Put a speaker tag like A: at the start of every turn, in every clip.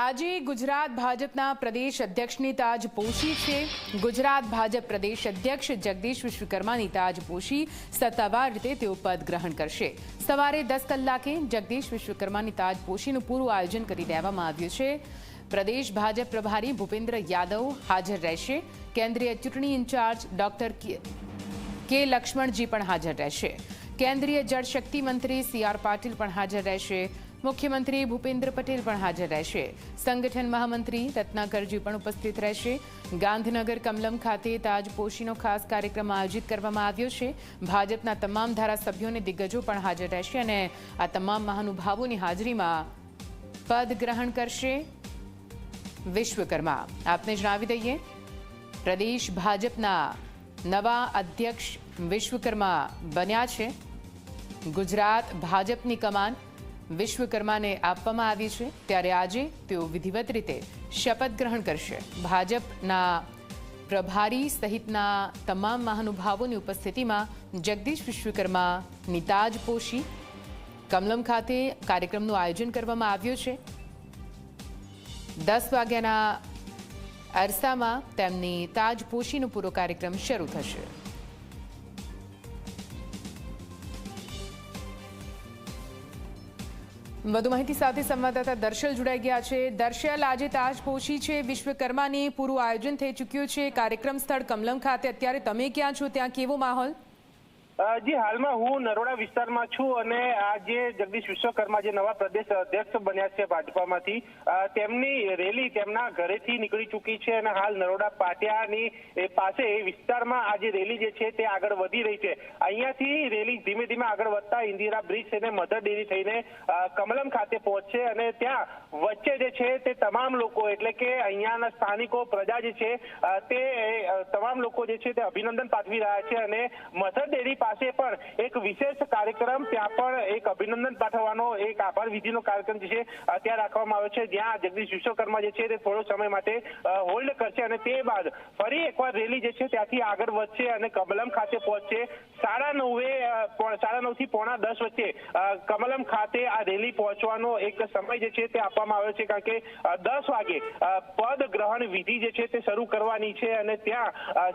A: આજે ગુજરાત ભાજપના પ્રદેશ અધ્યક્ષની તાજ પોશી છે. ગુજરાત ભાજપ પ્રદેશ અધ્યક્ષ જગદીશ વિશ્વકર્માની તાજ પોશી સત્તાવાર રીતે તેઓ પદ ગ્રહણ કરશે. સવારે દસ કલાકે જગદીશ વિશ્વકર્માની તાજ પોશીનું પૂરું આયોજન કરી દેવામાં આવ્યું છે. પ્રદેશ ભાજપ પ્રભારી ભૂપેન્દ્ર યાદવ હાજર રહેશે. કેન્દ્રીય ચૂંટણી ઇન્ચાર્જ ડોક્ટર કે લક્ષ્મણજી પણ હાજર રહેશે. કેન્દ્રીય જળશક્તિ મંત્રી સી આર પાટીલ પણ હાજર રહેશે. મુખ્યમંત્રી ભૂપેન્દ્ર પટેલ પણ હાજર રહેશે. સંગઠન મહામંત્રી રત્નાકરજી પણ ઉપસ્થિત રહેશે. ગાંધીનગર કમલમ ખાતે તાજપોશીનો ખાસ કાર્યક્રમ આયોજિત કરવામાં આવ્યો છે. ભાજપના તમામ ધારાસભ્યો અને દિગ્ગજો પણ હાજર રહેશે અને આ તમામ મહાનુભાવોની હાજરીમાં પદ ગ્રહણ કરશે વિશ્વકર્મા. આપને જણાવી દઈએ, પ્રદેશ ભાજપના નવા અધ્યક્ષ વિશ્વકર્મા બન્યા છે. ગુજરાત ભાજપની કમાન વિશ્વકર્માને આપવામાં આવી છે, ત્યારે આજે તેઓ વિધિવત રીતે શપથ ગ્રહણ કરશે. ભાજપના પ્રભારી સહિતના તમામ મહાનુભાવોની ઉપસ્થિતિમાં જગદીશ વિશ્વકર્મા, નિતાજ પોશી, કમલમ ખાતે કાર્યક્રમનું આયોજન કરવામાં આવ્યું છે. દસ વાગ્યાના અરસામાં તેમની તાજપોશીનો પૂરો કાર્યક્રમ શરૂ થશે. વધુ માહિતી સાથે સંવાદદાતા દર્શલ જોડાઈ ગયા છે. દર્શલ, આજે તાજપોશી છે. વિશ્વકર્માની પૂરું આયોજન થઈ ચૂક્યું છે. કાર્યક્રમ સ્થળ કમલમ ખાતે. અત્યારે તમે ક્યાં છો? ત્યાં કેવો માહોલ?
B: જી, હાલમાં હું નરોડા વિસ્તારમાં છું અને આ જે જગદીશ વિશ્વકર્મા જે નવા પ્રદેશ અધ્યક્ષ બન્યા છે ભાજપામાંથી તેમની રેલી તેમના ઘરેથી નીકળી ચૂકી છે અને હાલ નરોડા પાટિયાની પાસે એ વિસ્તારમાં જે રેલી જે છે તે આગળ વધી રહી છે. અહીંયાથી રેલી ધીમે ધીમે આગળ વધતા ઇન્દિરા બ્રિજ થઈને મધર ડેરી થઈને કમલમ ખાતે પહોંચશે અને ત્યાં વચ્ચે જે છે તે તમામ લોકો, એટલે કે અહીંયાના સ્થાનિકો, પ્રજા જે છે તે તમામ લોકો જે છે તે અભિનંદન પાઠવી રહ્યા છે અને મધર ડેરી પાસે પણ એક વિશેષ કાર્યક્રમ, ત્યાં પણ એક અભિનંદન પાઠવવાનો એક આભાર વિધિનો કાર્યક્રમ જે છે ત્યાં રાખવામાં આવ્યો છે. જ્યાં જગદીશ વિશ્વકર્મા જે છે, તે થોડો સમય માટે હોલ્ડ કરશે અને તે બાદ ફરી એકવાર રેલી જે છે, ત્યાંથી આગળ વધશે અને કમલમ ખાતે પહોંચશે. સાડા નવે સાડા નવથી પોણા દસ વચ્ચે કમલમ ખાતે આ રેલી પહોંચવાનો એક સમય જે છે તે આપવામાં આવ્યો છે કારણ કે દસ વાગે પદ ગ્રહણ વિધિ જે છે તે શરૂ કરવાની છે અને ત્યાં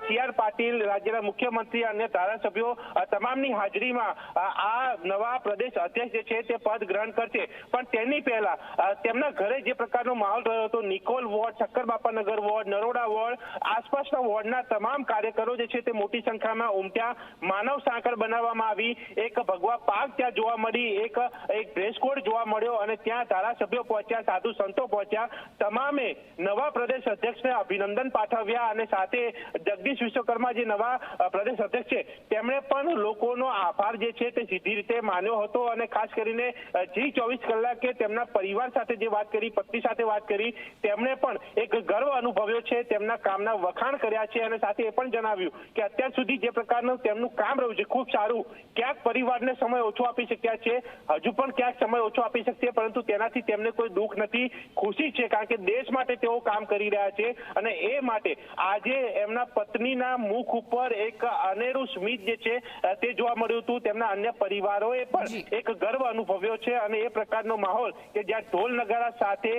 B: સી આર પાટીલ રાજ્યના મુખ્યમંત્રી અને ધારાસભ્યો તમામની હાજરીમાં આ નવા પ્રદેશ અધ્યક્ષ જે છે તે પદ ગ્રહણ કરશે. પણ તેની પહેલા તેમના ઘરે જે પ્રકારનો માહોલ રહ્યો હતો, Nikol ward, Shakkarbapanagar ward, Naroda ward, આસપાસના વોર્ડના તમામ કાર્યકરો જે છે તે મોટી સંખ્યામાં ઉમટ્યા. માનવ સાંકળ બનાવવામાં આવી એક ભગવા પાક ત્યાં જોવા મળી, એક એક ડ્રેસ કોડ જોવા મળ્યો અને ત્યાં ધારાસભ્યો પહોંચ્યા, સાધુ સંતો પહોંચ્યા. તમામે નવા પ્રદેશ અધ્યક્ષને અભિનંદન પાઠવ્યા અને સાથે જગદીશ વિશ્વકર્મા જે નવા પ્રદેશ અધ્યક્ષ છે, તેમણે પણ લોકોનો આભાર જે છે તે સીધી રીતે માન્યો હતો અને ખાસ કરીને જી ચોવીસ કલાકે તેમના પરિવાર સાથે જે વાત કરી, પત્ની સાથે વાત કરી, તેમણે પણ એક ગર્વ અનુભવ્યો છે, તેમના કામના વખાણ કર્યા છે અને સાથે એ પણ જણાવ્યું કે અત્યાર સુધી જે પ્રકારનું તેમનું કામ રહ્યું છે, ખૂબ સારું. ક્યાંક પરિવારને સમય ઓછો આપી શક્યા છે હજુ પણ ક્યાંક સમય ઓછો આપી શકશે પરંતુ તેનાથી તેમને કોઈ દુઃખ નથી ખુશી છે કારણ કે દેશ માટે તેઓ કામ કરી રહ્યા છે અને એ માટે આજે એમના પત્નીના મુખ ઉપર એક અનેરું સ્મિત જે છે તે જોવા મળ્યું હતું. તેમના અન્ય પરિવારોએ પણ એક ગર્વ અનુભવ્યો છે અને એ પ્રકારનો માહોલ કે જ્યાં ઢોલ નગારા સાથે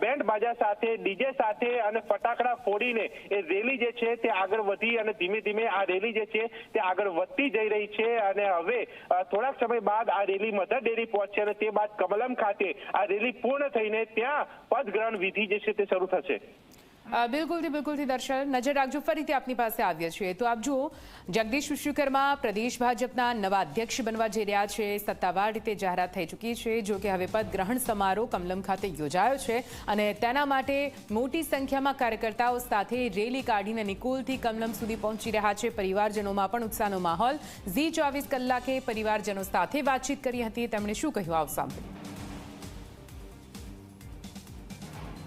B: બેન્ડ બાજા સાથે ડીજે સાથે અને ફટાકડા ફોડીને એ રેલી જે છે તે આગળ વધી અને ધીમે ધીમે આ રેલી જે છે તે આગળ વધતી જઈ રહી છે અને હવે થોડાક સમય બાદ આ રેલી મધર ડેરી પહોંચશે અને તે બાદ કમલમ ખાતે આ રેલી પૂર્ણ થઈને ત્યાં પદગ્રહણ વિધિ જે છે તે શરૂ થશે.
A: બિલકુલથી બિલકુલથી દર્શન નજર રાખજો, ફરીથી આપની પાસે આવીએ છીએ. તો આપ જુઓ, જગદીશ વિશ્વકર્મા પ્રદેશ ભાજપના નવા અધ્યક્ષ બનવા જઈ રહ્યા છે. સત્તાવાર રીતે જાહેરાત થઈ ચૂકી છે. જો કે હવે પદ ગ્રહણ સમારોહ કમલમ ખાતે યોજાયો છે અને તેના માટે મોટી સંખ્યામાં કાર્યકર્તાઓ સાથે રેલી કાઢીને નિકોલથી કમલમ સુધી પહોંચી રહ્યા છે. પરિવારજનોમાં પણ ઉત્સાહનો માહોલ. ઝી ચોવીસ કલાકે પરિવારજનો સાથે વાતચીત કરી હતી. તેમણે શું કહ્યું? આવ સાંભળ્યું